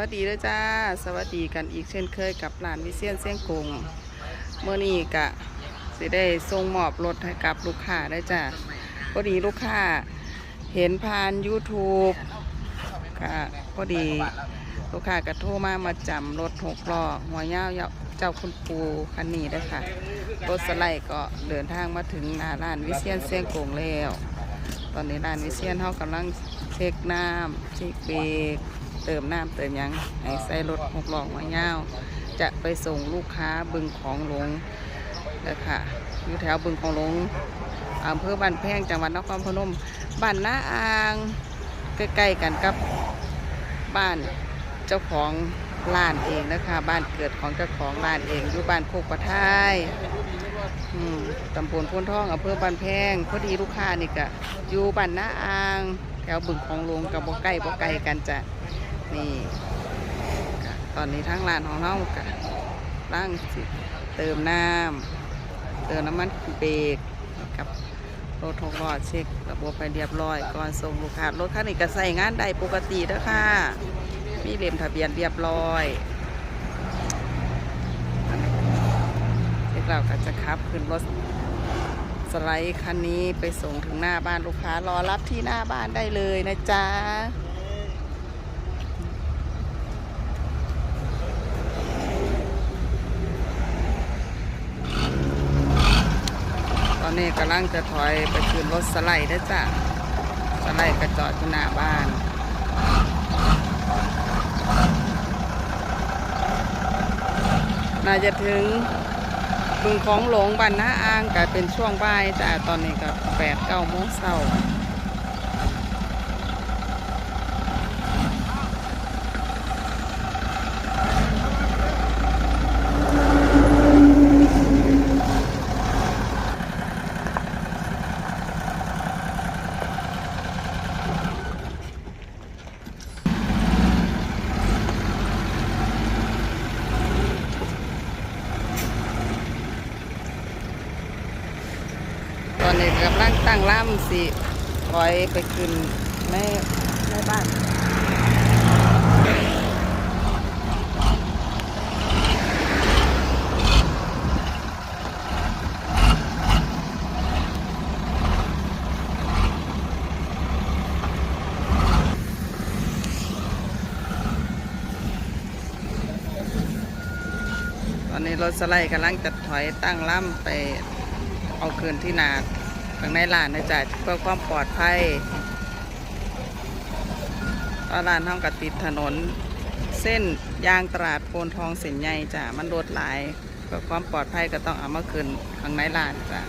วัสดีด้วยจ้า สวัสดีกันอีกเช่นเคยกับร้านวิเซียนเส้ยงกงเมื่อนี้กะสิได้ส่งมอบรถให้กับลูกค้าได้จ้าพอดีลูกค้าเห็นผ่าน YouTube กะพอดีลูกค้าก็โทรมามาจำรถหกล้อหัวยาวยาวเจ้าคุณปูคันนี้ได้ค่ะ รถสไลด์ก็เดินทางมาถึงหน้าร้านวิเซียนเส้ยงกงแล้ว ตอนนี้ร้านวิเซียนเขากำลังเช็คน้ำเช็คเบรก เติมน้ำเติมยังให้ใส่รถหกล้อมาเงาจะไปส่งลูกค้าบึงของหลวงนะคะอยู่แถวบึงของหลวงอำเภอบ้านแพงจังหวัดนครพนมบ้านนาอางใกล้ๆกันกับบ้านเจ้าของร้านเองนะคะบ้านเกิดของเจ้าของร้านเองอยู่บ้านโคกประทายตำบลพ้นท่องอำเภอบ้านแพงพอดีลูกค้านี่ก็อยู่บ้านนาอางแถวบึงของหลวงกับบ่ใกล้บ่ไกลกันจ้ะ นี่ตอนนี้ทั้งร้านของเราก็ร่างสิเติมน้ำเติมน้ำมันเบรกกับรถทกล้อเช็คระบบไปเรียบร้อย ก่อนส่งลูกค้ารถคันนี้ก็ใส่งานได้ปกติเด้อค่ะ มีเล่มทะเบียนเรียบร้อยเด็กเราก็จะขับขึ้นรถสไลด์คันนี้ไปส่งถึงหน้าบ้านลูกค้ารอรับที่หน้าบ้านได้เลยนะจ๊ะ อนนี้กำลังจะถอยไปคืนรถสไลด์นะจ๊ะสไลด์กระจอดที่หน้าบ้านน่าจะถึงบึงของหลงบันนาอ่างก็เป็นช่วงบ่ายจ้ะตอนนี้ก็แปดเก้าโมงเช้า กำลังตั้งล่ำสิถอยไปขึ้นในในบ้านตอนนี้รถสไลด์กำลังจะถอยตั้งล่ำไปเอาคืนที่นา ข้างในร้านนะจ๊ะเพื่อความปลอดภัยตอนร้านห้องกับติดถนน เส้นยางตลาดโพนทองเส้นใหญ่จ้ะมันรถหลายเพื่อความปลอดภัยก็ต้องเอามาขึ้นข้างในร้านจ้ะ